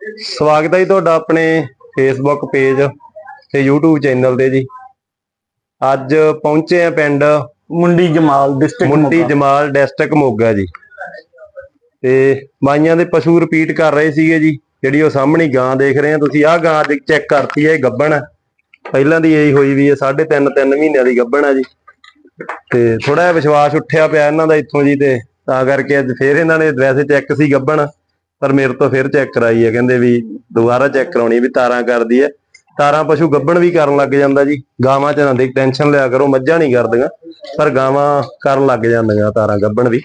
ਸਵਾਗਤ ਹੈ ਜੀ ਤੁਹਾਡਾ ਆਪਣੇ ਫੇਸਬੁੱਕ ਪੇਜ ਤੇ YouTube ਚੈਨਲ ਤੇ ਜੀ। ਅੱਜ ਪਹੁੰਚੇ ਆ ਪਿੰਡ ਮੁੰਡੀ ਜਮਾਲ ਡਿਸਟ੍ਰਿਕਟ ਮੁੰਡੀ ਜਮਾਲ ਡਿਸਟ੍ਰਿਕਟ ਮੋਗਾ ਜੀ। ਤੇ ਬਾਈਆਂ ਦੇ ਪਸ਼ੂ ਰਿਪੀਟ ਕਰ ਰਹੇ ਸੀਗੇ ਜੀ। ਜਿਹੜੀ ਉਹ ਸਾਹਮਣੀ ਗਾਂ ਦੇਖ ਰਹੇ ਆ। ਤੁਸੀਂ ਆਹ ਗਾਂ ਦੇ ਚੈੱਕ ਕਰਤੀ ਹੈ ਇਹ ਗੱਬਣ। ਪਹਿਲਾਂ ਦੀ ਇਹੀ ਹੋਈ ਵੀ ਹੈ ਸਾਢੇ ਤਿੰਨ ਤਿੰਨ ਮਹੀਨਿਆਂ ਦੀ ਗੱਬਣ ਹੈ ਜੀ। ਤੇ ਥੋੜਾ ਜਿਹਾ ਵਿਸ਼ਵਾਸ ਉੱਠਿਆ ਪਿਆ ਇਹਨਾਂ ਦਾ ਇੱਥੋਂ ਜੀ ਤੇ ਤਾਂ ਕਰਕੇ ਅੱਜ ਫੇਰ ਇਹਨਾਂ ਨੇ ਵੈਸੇ ਚੈੱਕ ਸੀ ਗੱਬਣ। ਪਰ ਮੇਰੇ ਤੋਂ ਫਿਰ ਚੈੱਕ ਕਰਾਈ ਹੈ ਕਹਿੰਦੇ ਵੀ ਦੁਬਾਰਾ ਚੈੱਕ ਕਰਾਉਣੀ ਵੀ ਤਾਰਾਂ ਕਰਦੀ ਹੈ ਤਾਰਾਂ ਪਸ਼ੂ ਗੱਬਣ ਵੀ ਕਰਨ ਲੱਗ ਜਾਂਦਾ ਜੀ, ਗਾਵਾਂ ਚ ਨਾ ਦੇ ਟੈਨਸ਼ਨ ਲਿਆ ਕਰੋ, ਮੱਝਾਂ ਨਹੀਂ ਕਰਦੀਆਂ, ਪਰ ਗਾਵਾਂ ਕਰਨ ਲੱਗ ਜਾਂਦੀਆਂ ਤਾਰਾਂ ਗੱਬਣ ਵੀ।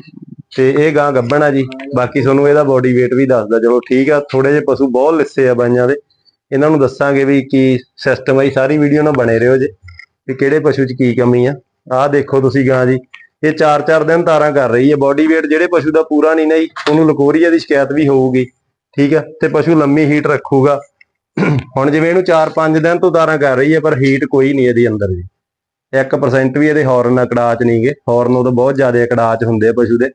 ਤੇ ਇਹ ਗਾਂ ਗੱਬਣ ਆ ਜੀ, ਬਾਕੀ ਤੁਹਾਨੂੰ ਇਹਦਾ ਬੋਡੀ weight ਵੀ ਦੱਸਦਾ, ਚਲੋ ਠੀਕ ਆ ਥੋੜੇ ਜਿਹੇ ਪਸ਼ੂ ਬਹੁਤ ਲਿੱਸੇ ਆ ਬਾਈਆਂ ਦੇ। ਇਹਨਾਂ ਨੂੰ ਦੱਸਾਂਗੇ ਵੀ ਕੀ ਸਿਸਟਮ ਆਈ ਸਾਰੀ ਵੀਡੀਓ ਨਾਲ ਬਣੇ ਰਹੋ ਜੇ, ਵੀ ਕਿਹੜੇ ਪਸ਼ੂ 'ਚ ਕੀ ਕਮੀ ਆ। ਆਹ ਦੇਖੋ ਤੁਸੀਂ ਗਾਂ ਜੀ ਇਹ 4-4 ਦਿਨ ਤਾਰਾਂ ਕਰ ਰਹੀ ਹੈ। ਬੋਡੀ weight ਜਿਹੜੇ ਪਸ਼ੂ ਦਾ ਪੂਰਾ ਨਹੀਂ ਨਾ ਉਹਨੂੰ ਲਕੋਰੀਆ ਦੀ ਸ਼ਿਕਾਇਤ ਵੀ ਹੋਊਗੀ। ਠੀਕ ਹੈ? ਤੇ ਪਸ਼ੂ ਲੰਮੀ ਹੀਟ ਰੱਖੂਗਾ। ਹੁਣ ਜਿਵੇਂ ਇਹਨੂੰ 4-5 ਦਿਨ ਤੋਂ ਤਾਰਾਂ ਕਰ ਰਹੀ ਹੈ, ਪਰ ਹੀਟ ਕੋਈ ਨਹੀਂ ਇਹਦੇ ਅੰਦਰ ਜੀ। 1% ਵੀ ਇਹਦੇ ਹਾਰਨ ਅਕੜਾਚ ਨਹੀਂਗੇ ਹਾਰਨ ਉਹਦੇ ਬਹੁਤ ਜ਼ਿਆਦਾ ਅਕੜਾਚ ਹੁੰਦੇ ਆ ਪਸ਼ੂ ਦੇ,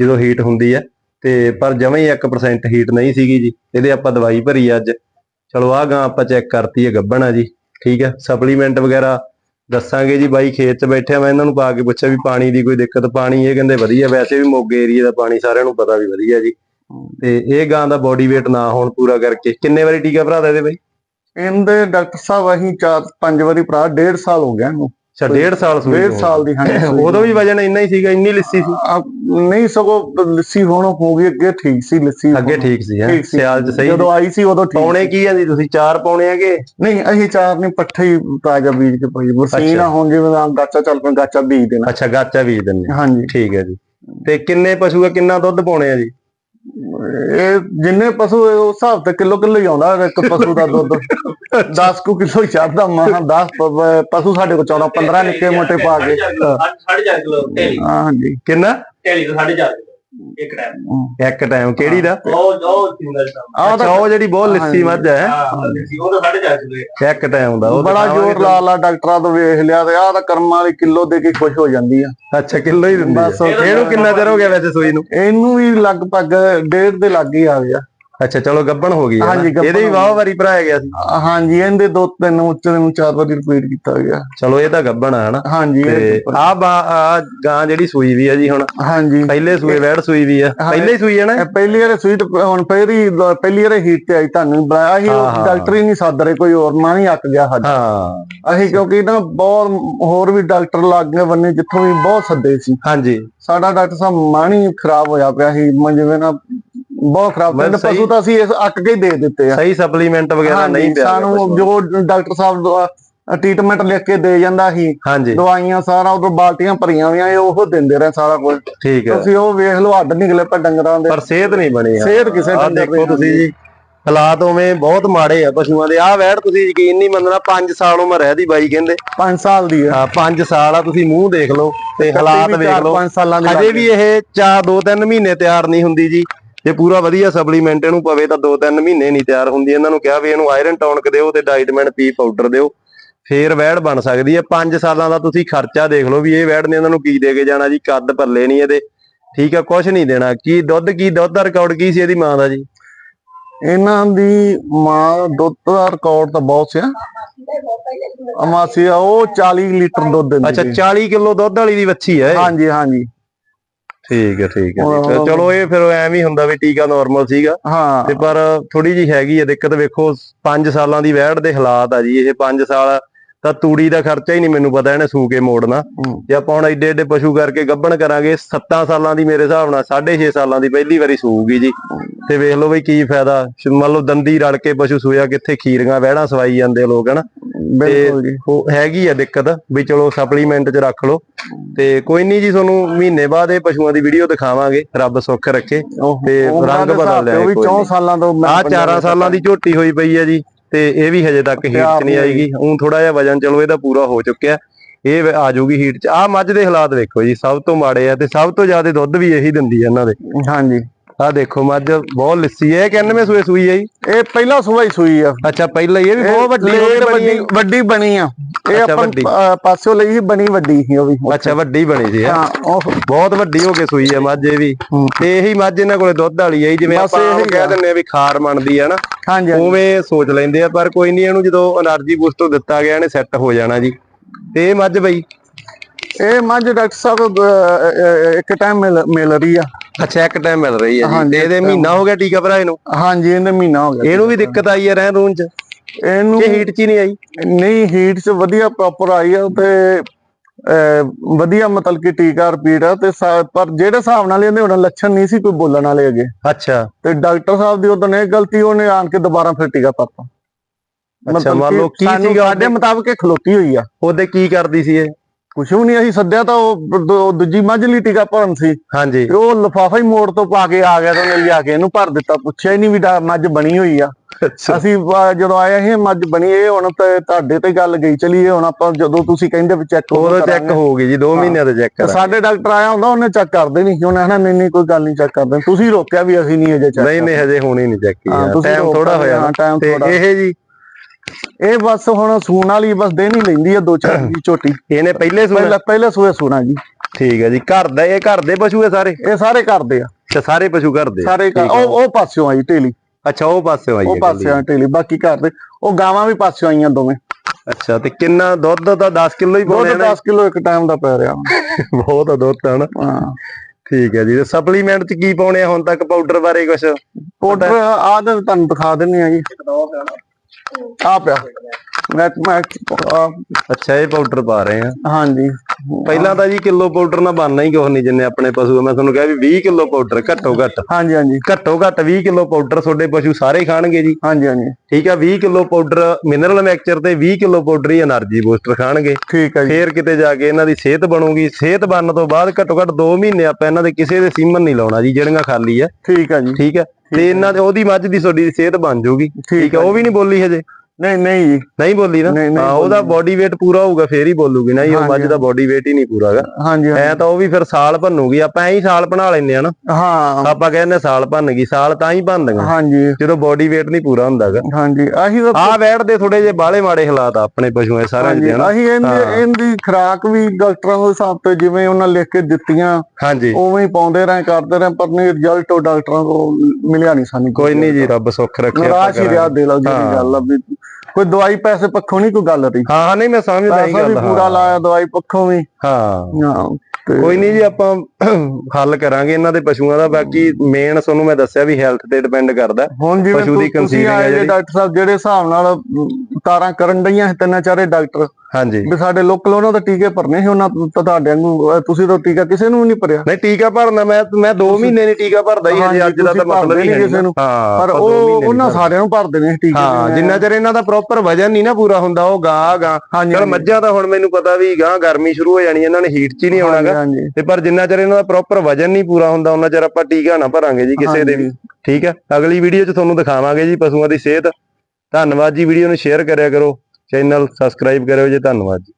ਜਦੋਂ ਹੀਟ ਹੁੰਦੀ ਹੈ। ਤੇ ਪਰ ਜਮਾਂ ਹੀ 1% ਹੀਟ ਨਹੀਂ ਸੀਗੀ ਜੀ। ਇਹਦੇ ਆਪਾਂ ਦਵਾਈ ਭਰੀ ਅੱਜ। ਚਲੋ ਆਹ ਗਾਂ ਆਪਾਂ ਚੈੱਕ ਕਰਤੀ ਹੈ ਗੱਬਣ ਆ ਜੀ। ਠੀਕ ਹੈ? ਸਪਲੀਮੈਂਟ ਵਗੈਰਾ ਦੱਸਾਂਗੇ ਜੀ ਬਾਈ ਖੇਤ 'ਚ ਬੈਠਿਆ ਮੈਂ ਇਹਨਾਂ ਨੂੰ ਪਾ ਕੇ ਪੁੱਛਿਆ ਵੀ ਪਾਣੀ ਦੀ ਕੋਈ ਦਿੱਕਤ, ਪਾਣੀ ਇਹ ਕਹਿੰਦੇ ਵਧੀਆ, ਵੈਸੇ ਵੀ ਮੋਗੇ ਏਰੀਆ ਦਾ ਪਾਣੀ ਸਾਰਿਆਂ ਨੂੰ ਪਤਾ ਵੀ ਵਧੀਆ ਜੀ। ਤੇ ਇਹ ਗਾਂ ਦਾ ਬੋਡੀ weight ਨਾ ਹੋਣ ਪੂਰਾ ਕਰਕੇ, ਕਿੰਨੇ ਵਾਰੀ ਟੀਕਾ ਭਰਾ ਇਹਦੇ ਬਾਈ? ਇਹਦੇ ਡਾਕਟਰ ਸਾਹਿਬ ਅਸੀਂ ਚਾਰ ਪੰਜ ਵਾਰੀ ਭਰਾ, ਡੇਢ ਸਾਲ ਹੋ ਗਿਆ ਇਹਨੂੰ। ਅੱਛਾ ਡੇਢ ਸਾਲ ਸੂਈ ਡੇਢ ਨੂੰ। ਸਾਲ ਦੀ ਸੂਈ ਉਦੋਂ ਵੀ ਵਜਨ ਇੰਨਾ ਹੀ ਸੀਗਾ ਇੰਨੀ ਲਿੱਸੀ ਸੀ ਨਹੀਂ ਸਗੋਂ ਲੱਸੀ ਹੁਣ ਹੋ ਗਈ ਅੱਗੇ ਠੀਕ ਸੀ ਲੱਸੀ ਅੱਗੇ। ਠੀਕ ਸੀ ਹੈ। ਸਿਆਲ 'ਚ ਸਹੀ ਜਦੋਂ ਆਈ ਸੀ ਉਦੋਂ ਠੀਕ ਪੌਣੇ। ਕੀ ਆ ਜੀ ਤੁਸੀਂ ਚਾਰ ਪੌਣੇ ਹੈਗੇ ਨਹੀਂ ਅਸੀਂ ਚਾਰ ਨਹੀਂ ਪੱਠੇ ਹੀ ਤਾਜ਼ਾ ਬੀਜ ਕੇ ਪਾਈ ਬਰਸੀਨ ਅੱਛਾ। ਆ ਹੁਣ ਜਿਵੇਂ ਗਾਚਾ ਚੱਲ ਪਿਆ ਗਾਚਾ ਬੀਜ ਦੇਣਾ ਅੱਛਾ ਗਾਚਾ ਬੀਜ ਦਿੰਦੇ ਹਾਂਜੀ ਠੀਕ ਹੈ ਜੀ ਤੇ ਕਿੰਨੇ ਪਸ਼ੂ ਆ ਕਿੰਨਾ ਦੁੱਧ ਪਾਉਣੇ ਆ ਜੀ ਇਹ ਜਿੰਨੇ ਪਸ਼ੂ ਉਸ ਹਿਸਾਬ ਤੇ ਕਿਲੋ ਕਿਲੋ ਹੀ ਆਉਂਦਾ ਇੱਕ ਪਸ਼ੂ ਦਾ ਦੁੱਧ। 10 ਕੁ ਕਿਲੋ ਹੀ ਚੜਦਾ ਮਹਾਂ 10 ਪਸ਼ੂ ਸਾਡੇ ਕੋਲ 14 15 ਨਿੱਕੇ ਮੋਟੇ ਪਾ ਕੇ। ਕਿਲੋ ਹਾਂਜੀ। ਕਿੰਨਾ? ਢੇਲੀ ਤੋਂ ਸਾਢੇ ਚਾਰ ਕਿਲੋ। ਇੱਕ ਟਾਈਮ ਇੱਕ ਟਾਈਮ ਕਿਹੜੀ ਦਾ? ਉਹ ਉਹ ਸਿੰਗਲ ਟਾਈਮ ਆਹ ਅੱਛਾ ਉਹ ਜਿਹੜੀ ਬਹੁਤ ਲਿੱਸੀ ਮੱਝ ਹੈ। ਹਾਂ ਉਹ ਤਾਂ ਸਾਢੇ ਚਾਰ ਕਿਲੋ ਹੈ ਇੱਕ ਟਾਈਮ ਦਾ ਉਹ ਬੜਾ ਜ਼ੋਰ ਲਾ ਲਾ ਡਾਕਟਰਾਂ ਤੋਂ ਵੇਖ ਲਿਆ ਤੇ ਆਹ ਤਾਂ ਕਰਮਾਂ ਵਾਲੀ ਕਿਲੋ ਦੇ ਕੇ ਖੁਸ਼ ਹੋ ਜਾਂਦੀ ਆ। ਅੱਛਾ ਕਿਲੋ ਹੀ ਦਿੰਦੀ ਬਸ। ਇਹਨੂੰ ਕਿੰਨਾ ਚਿਰ ਹੋ ਗਿਆ ਵੈਸੇ ਸੂਈ ਨੂੰ? ਇਹਨੂੰ ਵੀ ਲਗਭਗ ਡੇਢ ਦੇ ਲੱਗ ਹੀ ਆ ਗਿਆ। ਅੱਛਾ ਚਲੋ ਗੱਬਣ ਹੋ ਗਈ ਹੈ ਨਾ। ਗੱਭਣ ਇਹਦੇ ਵੀ ਹੋ ਵਾਹ ਵਾਰੀ ਭਰਾਇਆ ਗਿਆ ਸੀ। ਹਾਂਜੀ ਇਹਦੇ ਦੋ ਤਿੰਨ ਉੱਤੇ ਨੂੰ ਚਾਰ ਵਾਰੀ ਰਿਪੀਟ ਕੀਤਾ ਗਿਆ। ਚਲੋ ਇਹ ਤਾਂ ਗੱਬਣ ਆ ਹਨਾ। ਹਾਂਜੀ ਤੇ ਇਹ- ਆ ਆ ਗਾਂ ਜਿਹੜੀ ਸੂਈ ਵੀ ਹੈ ਜੀ ਹੁਣ। ਹਾਂਜੀ। ਪਹਿਲੇ ਸੂਏ ਵੈੜ ਸੂਈ ਵੀ ਹੈ ਹਾਂ, ਪਹਿਲੇ ਹੀ ਸੂਈ ਹੈ ਨਾ ਇਹ? ਪਹਿਲੀ ਵਾਰ ਸਵੀਟ ਹੁਣ ਪਹਿਲੀ ਪਹਿਲੀ ਵਾਰ ਹੀਟ ਤੇ ਆਈ ਤੁਹਾਨੂੰ ਵੀ ਬੁਲਾਇਆ। ਸੀ ਹਾਂ, ਹਾਂ। ਡਾਕਟਰ ਹੀ ਨਹੀਂ ਸੱਦ ਰਹੇ ਕੋਈ ਹੋਰ ਮਾਂ ਨਹੀਂ ਅੱਕ ਗਿਆ ਸਾਡਾ। ਹਾਂ। ਅਸੀਂ ਕਿਉਂਕਿ ਨਾ ਬਹੁਤ ਹੋਰ ਵੀ ਡਾਕਟਰ ਲੱਗ ਗਏ ਬੰਨੇ ਜਿੱਥੋਂ ਵੀ ਬਹੁਤ ਸੱਦੇ ਸੀ। ਹਾਂਜੀ। ਸਾਡਾ ਡਾਕਟਰ ਸਾਹਿਬ ਮਾਣੀ ਖਰਾਬ ਹੋਇਆ ਪਿਆ ਸੀ। ਮੈਂ ਜਿਵੇਂ ਨਾ ਬਹੁਤ ਖਰਾਬ ਸਹੀ- ਪਸ਼ੂ ਤਾਂ ਅਸੀਂ ਇਸ ਅੱਕ ਕੇ ਹੀ ਦੇ ਦਿੱਤੇ ਆ। ਸਹੀ ਸਪਲੀਮੈਂਟ ਵਗੈਰਾ ਨਹੀਂ ਪਿਆ ਸਾਨੂੰ। ਜੋ ਡਾਕਟਰ ਸਾਹਿਬ ਟ੍ਰੀਟਮੈਂਟ ਲਿਖ ਕੇ ਦੇ ਜਾਂਦਾ ਸੀ ਦਵਾਈਆਂ ਸਾਰਾ ਉਦੋਂ ਬਾਲਟੀਆਂ ਭਰੀਆਂ ਹੋਈਆਂ ਇਹ ਉਹ ਦਿੰਦੇ ਰਹੇ ਸਾਰਾ ਕੁਝ ਠੀਕ ਹੈ। ਤੁਸੀਂ ਉਹ ਵੇਖ ਲਓ ਹੱਡ ਨਿਕਲੇ ਪਏ ਡੰਗਰਾਂ ਦੇ। ਪਰ ਸਿਹਤ ਨਹੀਂ ਬਣੀ ਸਿਹਤ ਕਿਸੇ ਦੀ ਦੇਖੋ ਤੁਸੀਂ ਜੀ ਹਾਲਾਤ ਉਵੇਂ ਬਹੁਤ ਮਾੜੇ ਆ ਪਸ਼ੂਆਂ ਦੇ। ਆਹ ਵੈੜ ਤੁਸੀਂ ਯਕੀਨ ਨਹੀਂ ਮੰਨਣਾ 5 ਸਾਲ ਉਮਰ ਹੈ ਦੀ ਬਾਈ ਕਹਿੰਦੇ। 5 ਸਾਲ ਦੀ ਹੈ ਹਾਂ 5 ਸਾਲ ਆ ਤੁਸੀਂ ਮੂੰਹ ਦੇਖ ਲਓ ਤੇ ਹਾਲਾਤ ਵੇਖ ਲਓ। 5 ਸਾਲਾਂ ਦੀ ਅਜੇ ਵੀ ਇਹ 4 2-3 ਮਹੀਨੇ ਤਿਆਰ ਨਹੀਂ ਹੁੰਦੀ ਜੀ। ਜੇ ਪੂਰਾ ਵਧੀਆ ਸਪਲੀਮੈਂਟ ਇਹਨੂੰ ਪਵੇ ਤਾਂ 2-3 ਮਹੀਨੇ ਨਹੀਂ ਤਿਆਰ ਹੁੰਦੀ। ਇਹਨਾਂ ਨੂੰ ਕਿਹਾ ਵੀ ਇਹਨੂੰ ਆਇਰਨ ਟੌਨਕ ਦਿਓ ਤੇ ਡਾਈਟਮੈਂਟ ਪੀ ਪਾਊਡਰ ਦਿਓ। ਫੇਰ ਵੈੜ ਬਣ ਸਕਦੀ ਹੈ। 5 ਸਾਲਾਂ ਦਾ ਤੁਸੀਂ ਖਰਚਾ ਦੇਖ ਲਓ ਵੀ ਇਹ ਵੈੜ ਨੇ ਇਹਨਾਂ ਨੂੰ ਕੀ ਦੇ ਕੇ ਜਾਣਾ ਜੀ ਕੱਦ ਪੱਲੇ ਨਹੀਂ ਇਹਦੇ। ਠੀਕ ਆ ਕੁਝ ਨਹੀਂ ਦੇਣਾ। ਕੀ ਦੁੱਧ ਕੀ ਦੁੱਧ ਦਾ ਰਿਕਾਰਡ ਕੀ ਸੀ ਇਹਦੀ ਮਾਂ ਦਾ ਜੀ? ਇਹਨਾਂ ਦੀ ਮਾਂ ਦੁੱਧ ਦਾ ਰਿਕਾਰਡ ਤਾਂ ਬਹੁਤ ਸੀ। ਅਮਾਸੀ ਉਹ 40 ਲੀਟਰ ਦੁੱਧ ਦਿੰਦੀ ਅੱਛਾ ਸੀ। 40 ਕਿਲੋ ਦੁੱਧ ਵਾਲੀ ਦੀ ਵੱਛੀ ਹੈ? ਹਾਂਜੀ ਹਾਂਜੀ। ਠੀਕ ਹੈ ਠੀਕ ਹੈ। ਚਲੋ ਇਹ ਫਿਰ ਐਵੇਂ ਹੀ ਹੁੰਦਾ ਵੀ ਟੀਕਾ ਨਾਰਮਲ ਸੀਗਾ। ਹਾਂ। ਤੇ ਪਰ ਥੋੜੀ ਜੀ ਹੈਗੀ ਹੈ ਦਿੱਕਤ ਵੇਖੋ 5 ਸਾਲਾਂ ਦੀ ਵਹਿੜ ਦੇ ਹਾਲਾਤ ਆ ਜੀ ਇਹ 5 ਸਾਲ ਤਾਂ ਤੂੜੀ ਦਾ ਖਰਚਾ ਹੀ ਨਹੀਂ ਮੈਨੂੰ ਪਤਾ ਇਹਨੇ ਸੂ ਕੇ ਮੋੜਨਾ। ਜੇ ਆਪਾਂ ਹੁਣ ਏਡੇ ਏਡੇ ਪਸ਼ੂ ਕਰਕੇ ਗੱਭਣ ਕਰਾਂਗੇ 7 ਸਾਲਾਂ ਦੀ ਮੇਰੇ ਹਿਸਾਬ ਨਾਲ 6.5 ਸਾਲਾਂ ਦੀ ਪਹਿਲੀ ਵਾਰੀ ਸੂਗੀ ਜੀ। ਤੇ ਵੇਖ ਲਓ ਵੀ ਕੀ ਫਾਇਦਾ। ਮੰਨ ਲਓ ਦੰਦੀ ਰਲ ਕੇ ਪਸ਼ੂ ਸੂਇਆ ਕਿੱਥੇ ਖੀਰੀਆਂ ਵਹਿੜਾਂ ਸਵਾਈ ਜਾਂਦੇ ਲੋਕ ਹਨਾ? ਬਿਲਕੁਲ ਜੀ। ਹੈਗੀ ਆ ਦਿੱਕਤ ਵੀ ਚਲੋ ਸਪਲੀਮੈਂਟ 'ਚ ਰੱਖ ਲਓ। ਤੇ ਕੋਈ ਨਹੀਂ ਜੀ ਤੁਹਾਨੂੰ ਮਹੀਨੇ ਬਾਅਦ ਇਹ ਪਸ਼ੂਆਂ ਦੀ ਵੀਡੀਓ ਦਿਖਾਵਾਂਗੇ। ਰੱਬ ਸੁੱਖ ਰੱਖੇ ਤੇ ਰੰਗ ਬਦਲ ਲਿਆ ਕੋਈ 4 ਨੀ। ਸਾਲਾਂ ਤੋਂ ਪੰਜਾਹ 4 ਸਾਲਾਂ ਦੀ ਝੋਟੀ ਹੋਈ ਪਈ ਹੈ ਜੀ ਤੇ ਇਹ ਵੀ ਹਜੇ ਤੱਕ ਹੀਟ 'ਚ ਨਹੀਂ ਆਏਗੀ ਉਹ ਥੋੜਾ ਜਿਹਾ ਵਜਨ ਚਲੋ ਇਹਦਾ ਪੂਰਾ ਹੋ ਚੁੱਕਿਆ। ਇਹ ਆ ਜਾਊਗੀ ਹੀਟ 'ਚ। ਆਹ ਮੱਝ ਦੇ ਹਾਲਾਤ ਵੇਖੋ ਜੀ ਸਭ ਤੋਂ ਮਾੜੇ ਆ ਤੇ ਸਭ ਤੋਂ ਜ਼ਿਆਦਾ ਦੁੱਧ ਵੀ ਇਹੀ ਦਿੰਦੀ ਹੈ ਇਹਨਾਂ ਦੇ। ਹਾਂਜੀ। ਆ ਦੇਖੋ ਮੱਝ ਬਹੁਤ ਲਿੱਸੀ ਹੈ 91 ਸੂਏ ਸੂਈ ਹੈ ਇਹ ਪਹਿਲਾ ਸੂਆ ਹੀ ਸੂਈ ਆ। ਅੱਛਾ ਪਹਿਲਾ ਇਹ ਵੀ ਬਹੁਤ ਵੱਡੀ ਵੱਡੀ ਵੱਡੀ ਬਣੀ ਆ। ਇਹ ਆਪਾਂ ਪਾਸਿਓ ਲਈ ਸੀ ਬਣੀ ਵੱਡੀ ਸੀ ਉਹ ਵੀ। ਅੱਛਾ ਵੱਡੀ ਬਣੀ ਸੀ ਹਾਂ? ਬਹੁਤ ਵੱਡੀ ਹੋ ਕੇ ਸੂਈ ਆ ਮੱਝ ਇਹ ਵੀ। ਤੇ ਇਹੀ ਮੱਝ ਇਹਨਾਂ ਕੋਲੇ ਦੁੱਧ ਵਾਲੀ ਹੈ ਜਿਵੇਂ ਆਪਾਂ ਕਹਿ ਦਿੰਨੇ ਆ ਵੀ ਖਾਰ ਮੰਨਦੀ ਆ ਨਾ। ਹਾਂਜੀ ਉਵੇਂ ਸੋਚ ਲੈਂਦੇ ਆ ਪਰ ਕੋਈ ਨਹੀਂ ਇਹਨੂੰ ਜਦੋਂ એનર્ਜੀ ਬੂਸਟਰ ਦਿੱਤਾ ਗਿਆ ਇਹਨੇ ਸੈੱਟ ਹੋ ਜਾਣਾ ਜੀ। ਤੇ ਇਹ ਮੱਝ ਬਈ? ਇਹ ਮੱਝ ਡਾਕਟਰ ਸਾਹਿਬ ਇੱਕ ਟਾਈਮ ਮਿਲ ਰਹੀ ਆ। ਅੱਛਾ ਇੱਕ ਟਾਈਮ ਮਿਲ ਰਹੀ ਹੈ ਜੀ। ਤੇ ਇਹਦੇ ਮਹੀਨਾ ਹੋ ਗਿਆ ਟੀਕਾ ਭਰਾਏ ਨੂੰ ਹਾਂਜੀ ਇਹਨੇ ਮਹੀਨਾ ਹੋ ਗਿਆ ਇਹਨੂੰ ਵੀ ਦਿੱਕਤ ਆਈ ਹੈ ਰਹਿਣ ਰੂਣ ਚ? ਇਹਨੂੰ ਕਿ ਹੀਟ ਚ ਹੀ ਨਹੀਂ ਆਈ? ਨਹੀਂ ਹੀਟ ਚ ਵਧੀਆ ਪ੍ਰੋਪਰ ਆਈ ਆ ਤੇ ਵਧੀਆ ਮਤਲਬ ਕਿ ਟੀਕਾ ਰਿਪੀਟ ਆ ਤੇ ਪਰ ਜਿਹੜੇ ਹਿਸਾਬ ਨਾਲ ਇਹਦੇ ਹੁਣ ਲੱਛਣ ਨਹੀਂ ਸੀ ਕੋਈ ਬੋਲਣ ਵਾਲੇ ਅਗੇ। ਅੱਛਾ। ਤੇ ਡਾਕਟਰ ਸਾਹਿਬ ਦੀ ਉਦੋਂ ਇਹ ਗਲਤੀ ਉਹਨੇ ਆਣ ਕੇ ਦੁਬਾਰਾ ਫਿਰ ਟੀਕਾ ਪਾਤਾ। ਅੱਛਾ ਮੰਨ ਲਓ ਕੀ ਸਾਨੂੰ ਸੀਗਾ ਸਾਡੇ ਮੁਤਾਬਕ ਖਲੋਤੀ ਹੋਈ ਆ। ਉਹਦੇ ਕੀ ਕਰਦੀ ਸੀ ਇਹ? ਕੁਛ ਵੀ ਨਹੀਂ ਅਸੀਂ ਸੱਦਿਆ ਤਾਂ ਉਹ ਦੂ- ਦੂਜੀ ਮੱਝ ਲਈ ਟੀਕਾ ਭਰਨ ਸੀ। ਹਾਂਜੀ। ਤੇ ਉਹ ਲਫਾਫਾ ਹੀ ਮੋੜ ਤੋਂ ਪਾ ਕੇ ਆ ਗਿਆ ਤੇ ਉਹਨੇ ਲਿਆ ਕੇ ਇਹਨੂੰ ਭਰ ਦਿੱਤਾ। ਪੁੱਛਿਆ ਹੀ ਨਹੀਂ ਵੀ ਡਾ- ਮੱਝ ਬਣੀ ਹੋਈ ਆ। ਅੱਛਾ। ਅਸੀਂ ਵਾ- ਜਦੋਂ ਆਏ ਸੀ ਮੱਝ ਬਣੀ ਇਹ ਹੁਣ ਤੇ ਤੁਹਾਡੇ ਤੇ ਗੱਲ ਗਈ ਚਲੀ ਇਹ ਹੁਣ ਆਪਾਂ ਜਦੋਂ ਤੁਸੀਂ ਕਹਿੰਦੇ ਵੀ ਚੈੱਕ ਉਦੋਂ ਚੈੱਕ ਹੋ ਗਈ ਜੀ 2 ਮਹੀਨਿਆਂ ਤੇ ਚੈੱਕ ਕਰਾ ਸਾਡੇ ਡਾਕਟਰ ਆਇਆ ਹੁੰਦਾ ਉਹਨੇ ਚੈੱਕ ਕਰਦੇ ਨਹੀਂ ਉਹਨੇ ਹਨਾ ਨਹੀਂ ਨਹੀਂ ਕੋਈ ਗੱਲ ਨਹੀਂ ਚੈੱਕ ਕਰਦੇ। ਤੁਸੀਂ ਰੋਕਿਆ ਵੀ ਅਸੀਂ ਨਹੀਂ ਅਜੇ ਚੈੱਕ ਨਹੀਂ ਨਹੀਂ ਹਜੇ ਹੋਣੀ ਨਹੀਂ ਚੈੱਕ ਹਾਂ, ਤੁਸੀਂ ਟਾਈਮ ਰੋਕ ਥੋੜਾ ਹੋਇਆ ਤੇ ਥੋੜ੍ਹਾ। ਇਹ ਜੀ ਇਹ ਬਸ ਹੁਣ ਸੂਣ ਵਾਲੀ ਬਸ ਦੇਣ ਹੀ ਲੈਂਦੀ ਆ ਦੋ ਚਾਰ ਦੀ ਝੋਟੀ। ਇਹਨੇ ਪਹਿਲੇ ਸੂਏ ਪਹਿਲਾਂ ਪਹਿਲੇ ਸੂਏ ਸੂਣਾ ਜੀ। ਠੀਕ ਹੈ ਜੀ। ਘਰ ਦਾ ਇਹ ਘਰ ਦੇ ਪਸ਼ੂ ਹੈ ਸਾਰੇ? ਇਹ ਸਾਰੇ ਕਰਦੇ ਆ। ਅੱਛਾ ਸਾਰੇ ਪਸ਼ੂ ਘਰ ਦੇ ਸਾਰੇ ਘਰ-। ਉਹ ਉਹ ਪਾਸਿਓਂ ਆਈ ਢੇਲੀ। ਅੱਛਾ ਉਹ ਪਾਸੇ ਆਈ ਉਹ ਹੈ ਪਾਸਿਓਂ ਆਈ ਢੇਲੀ ਬਾਕੀ ਘਰ ਦੇ। ਉਹ ਗਾਵਾਂ ਵੀ ਪਾਸਿਓਂ ਆਈਆਂ ਦੋਵੇਂ। ਅੱਛਾ ਤੇ ਕਿੰਨਾ ਦੁੱਧ ਤਾਂ 10 ਕਿਲੋ ਹੀ ਦੁੱਧ ਪਾਉਣੇ ਨੇ 10 ਕਿਲੋ ਇੱਕ ਟਾਈਮ ਦਾ ਪੈ ਰਿਹਾ। ਬਹੁਤ ਆ ਦੁੱਧ ਤਾਂ ਨਾ। ਹਾਂ। ਠੀਕ ਹੈ ਜੀ। ਤੇ ਸਪਲੀਮੈਂਟ ਚ ਕੀ ਪਾਉਣੇ ਆ ਹੁਣ ਤੱਕ? ਪਾਊਡਰ ਬਾਰੇ ਕੁਝ ਪਾਊਡਰ ਆਹ ਤਾਂ ਤੁਹਾਨੂੰ ਦਿਖਾ ਦਿੰਨੀ ਆ ਜੀ। ਆ ਪਿਆ। ਮੈਂ ਮੈਂ ਅੱਛਾ ਇਹ ਪਾਊਡਰ ਪਾ ਰਹੇ ਆ। ਹਾਂਜੀ। ਪਹਿਲਾਂ ਤਾਂ ਜੀ ਕਿਲੋ ਪਾਊਡਰ ਨਾਲ ਬਣਨਾ ਹੀ ਕੁਛ ਨਹੀਂ ਜਿੰਨੇ ਆਪਣੇ ਪਸ਼ੂ ਮੈਂ ਤੁਹਾਨੂੰ ਕਿਹਾ ਵੀ 20 ਕਿਲੋ ਪਾਊਡਰ ਘੱਟੋ ਘੱਟ। ਹਾਂਜੀ ਹਾਂਜੀ। ਘੱਟੋ ਘੱਟ 20 ਕਿਲੋ ਪਾਊਡਰ ਤੁਹਾਡੇ ਪਸ਼ੂ ਸਾਰੇ ਖਾਣਗੇ ਜੀ। ਹਾਂਜੀ ਹਾਂਜੀ। ਠੀਕ ਆ 20 ਕਿਲੋ ਪਾਊਡਰ ਮਿਨਰਲ ਮਿਕਸਚਰ ਤੇ 20 ਕਿਲੋ ਪਾਊਡਰ ਹੀ એનર્ਜੀ ਬੂਸਟਰ ਖਾਣਗੇ। ਠੀਕ ਆ ਜੀ। ਫੇਰ ਕਿਤੇ ਜਾ ਕੇ ਇਹਨਾਂ ਦੀ ਸਿਹਤ ਬਣੂਗੀ। ਸਿਹਤ ਬਣਨ ਤੋਂ ਬਾਅਦ ਘੱਟੋ ਘੱਟ 2 ਮਹੀਨੇ ਆਪਾਂ ਇਹਨਾਂ ਦੇ ਕਿਸੇ ਦੇ ਸੀਮਨ ਨਹੀਂ ਲਾਉਣਾ ਜੀ ਜਿਹੜੀਆਂ ਖਾਲੀ ਆ। ਠੀਕ ਆ ਜੀ। ਠੀਕ ਹੈ ਤੇ ਇਹਨਾਂ ਦੇ ਉਹਦੀ ਮੱਝ ਦੀ ਤੁਹਾਡੀ ਸਿਹਤ ਬਣ ਜਾਊਗੀ। ਠੀਕ ਆ ਉਹ ਵੀ ਨਹੀਂ ਬੋਲੀ ਹਜੇ। ਨਹੀਂ ਨਹੀਂ ਜੀ। ਨਹੀਂ ਬੋਲੀ ਨਾ? ਨਹੀਂ, ਨਹੀਂ ਹਾਂ ਉਹਦਾ ਬੋਡੀ weight ਪੂਰਾ ਹੋਊਗਾ ਫੇਰ ਹੀ ਬੋਲੂਗੀ। ਨਾ ਜੀ ਉਹ ਮੱਝ ਦਾ ਬੋਡੀ weight ਹੀ ਨਹੀਂ ਪੂਰਾ ਹੈਗਾ ਹਾਂਜੀ। ਐ ਤਾਂ ਉਹ ਵੀ ਫਿਰ ਸਾਲ ਭੰਨੂਗੀ। ਆਪਾਂ ਐਂ ਹੀ ਸਾਲ ਬਣਾ ਲੈਂਦੇ ਆ ਨਾ। ਹਾਂ। ਆਪਾਂ ਕਹਿੰਦੇ ਸਾਲ ਭੰਨ ਗਈ ਸਾਲ ਤਾਂ ਹੀ ਭੰਨਦੀਆਂ। ਹਾਂਜੀ। ਜਦੋਂ ਬੋਡੀ weight ਨਹੀਂ ਪੂਰਾ ਹੁੰਦਾਗਾ। ਹਾਂਜੀ ਆਹੀ ਤਾਂ ਆਹ ਵੈੜ ਦੇ ਥੋੜੇ ਜਿਹੇ ਬਾਲੇ ਮਾੜੇ ਹਾਲਾਤ ਆ ਆਪਣੇ ਪਸ਼ੂਆਂ ਦੇ ਸਾਰਿਆਂ ਦੇ ਹਨਾ? ਅਸੀਂ ਇਹਦੀ ਇਹਦੀ ਖੁਰਾਕ ਵੀ ਡਾਕਟਰਾਂ ਦੇ ਹਿਸਾਬ ਤੇ ਜਿਵੇਂ ਉਹਨਾਂ ਲਿਖ ਕੇ ਦਿੱਤੀਆਂ ਹਾਂਜੀ। ਉਵੇਂ ਹੀ ਪਾਉਂਦੇ ਰਹੇ ਕਰਦੇ ਰਹੇ ਪਰ ਨਹੀਂ ਰਿਜ਼ਲਟ ਉਹ ਡਾਕਟਰਾਂ ਕੋਲ ਮਿਲਿਆ ਨਹੀਂ ਸਾਨੂੰ ਕੋਈ ਨਹੀਂ ਜੀ ਰੱਬ ਸੁੱਖ ਰੱਖੇ ਆਪਾਂ ਨਿਰਾਸ਼ ਹੀ ਰਿਹਾ ਕਰਾਂਗੇ। ਜਿਹੜੀ ਗੱਲ ਆ ਵੀ ਕੋਈ ਦਵਾਈ ਪੈਸੇ ਪੱਖੋਂ ਨਹੀਂ ਕੋਈ ਗੱਲ ਰਹੀ। ਹਾਂ ਹਾਂ ਨਹੀਂ ਮੈਂ ਸਮਝਦਾ ਇਹ ਪੈਸਾ ਵੀ ਗੱਲ ਪੂਰਾ ਹਾਂ। ਲਾਇਆ ਦਵਾਈ ਪੱਖੋਂ ਵੀ। ਹਾਂ। ਕੋਈ ਨਹੀਂ ਜੀ ਆਪਾਂ ਹੱਲ ਕਰਾਂਗੇ ਇਹਨਾਂ ਦੇ ਪਸ਼ੂਆਂ ਦਾ। ਬਾਕੀ ਮੇਨ ਤੁਹਾਨੂੰ ਮੈਂ ਦੱਸਿਆ ਵੀ ਹੈਲਥ ਤੇ ਡਿਪੈਂਡ ਕਰਦਾ। ਹੁਣ ਜਿਵੇਂ ਪਸ਼ੂ ਤੁਸੀਂ ਆਏ ਜੇ ਜਿਹੜੀ। ਡਾਕਟਰ ਸਾਹਿਬ ਜਿਹੜੇ ਹਿਸਾਬ ਨਾਲ ਤਾਰਾਂ ਕਰਨ ਡਈਆਂ ਤਿੰਨ ਚਾਰੇ ਡਾਕਟਰ। ਹਾਂਜੀ। ਵੀ ਸਾਡੇ ਲੋਕਲ ਉਹਨਾਂ ਦਾ ਟੀਕੇ ਭਰਨੇ ਸੀ ਉਹਨਾਂ ਤੋਂ ਤੁਹਾਡੇ ਵਾਂਗੂ ਤੁਸੀਂ ਤਾਂ ਟੀਕਾ ਕਿਸੇ ਨੂੰ ਵੀ ਨਹੀਂ ਭਰਿਆ। ਨਹੀਂ ਟੀਕਾ ਭਰਨਾ ਮੈਂ ਮੈਂ 2 ਮਹੀਨੇ ਨਹੀਂ ਟੀਕਾ ਭਰਦਾ ਹੀ ਹਜੇ ਅੱਜ ਦਾ ਤਾਂ ਮਤਲਬ ਹੀ ਨਹੀਂ ਕਿਸੇ ਨੂੰ। ਪਰ ਉਹ ਉਹਨਾਂ। ਸਾਰਿਆਂ ਨੂੰ ਭਰਦੇ ਨੇ ਟੀਕੇ ਹਾਂ ਜਿੰਨਾ ਚਿਰ ਇਹਨਾਂ ਦਾ ਪ੍ਰੋਪਰ ਵਜਨ ਨਹੀਂ ਨਾ ਪੂਰਾ ਹੁੰਦਾ ਉਹ ਗਾਂ ਗਾਂ ਹਾਂਜੀ ਚਲ ਮੱਝਾਂ ਤਾਂ ਹੁਣ ਮੈਨੂੰ ਪਤਾ ਵੀ ਗਾਂ ਗਰਮੀ ਸ਼ੁਰੂ ਹੋ ਜਾਣੀ ਇਹਨਾਂ ਨੇ ਹੀਟ 'ਚ ਹੀ ਨਹੀਂ ਆਉਣਾਗਾ ਤੇ ਪਰ ਜਿੰਨਾ ਚਿਰ ਇਹਨਾਂ ਦਾ ਪ੍ਰੋਪਰ ਵਜਨ ਨਹੀਂ ਪੂਰਾ ਹੁੰਦਾ ਉਹਨਾਂ ਚਿਰ ਆਪਾਂ ਟੀਕਾ ਨਾ ਭਰਾਂਗੇ ਜੀ ਕਿਸੇ ਦੇ ਵੀ। ਠੀਕ ਹੈ ਅਗਲੀ ਵੀਡੀਓ 'ਚ ਤੁਹਾਨੂੰ ਦਿਖਾਵਾਂਗੇ ਜੀ ਪਸ਼ੂਆਂ ਦੀ ਸਿਹਤ। ਧੰਨਵਾਦ ਜੀ ਵੀਡੀਓ ਨੂੰ ਸ਼ੇਅਰ ਕਰਿਆ ਕਰੋ। ਚੈਨਲ ਸਬਸਕ੍ਰਾਈਬ ਕਰਿਓ ਜੀ ਧੰਨਵਾਦ ਜੀ।